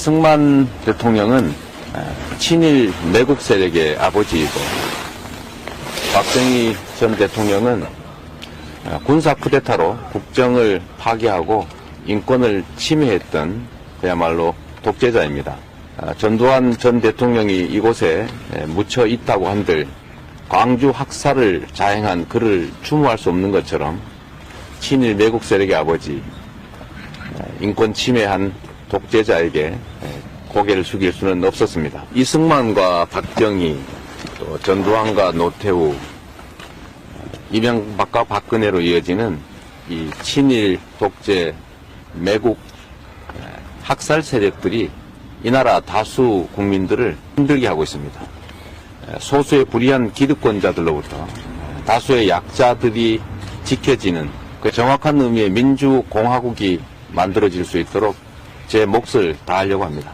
승만 대통령은 친일 매국 세력의 아버지이고 박정희 전 대통령은 군사 쿠데타로 국정을 파괴하고 인권을 침해했던 그야말로 독재자입니다. 아, 전두환 전 대통령이 이곳에 묻혀 있다고 한들 광주 학살을 자행한 그를 추모할 수 없는 것처럼 친일 매국 세력의 아버지 인권 침해한 독재자에게 고개를 숙일 수는 없었습니다. 이승만과 박정희, 또 전두환과 노태우, 이명박과 박근혜로 이어지는 이 친일 독재 매국 학살 세력들이 이 나라 다수 국민들을 힘들게 하고 있습니다. 소수의 불의한 기득권자들로부터 다수의 약자들이 지켜지는 그 정확한 의미의 민주공화국이 만들어질 수 있도록 제 몫을 다하려고 합니다.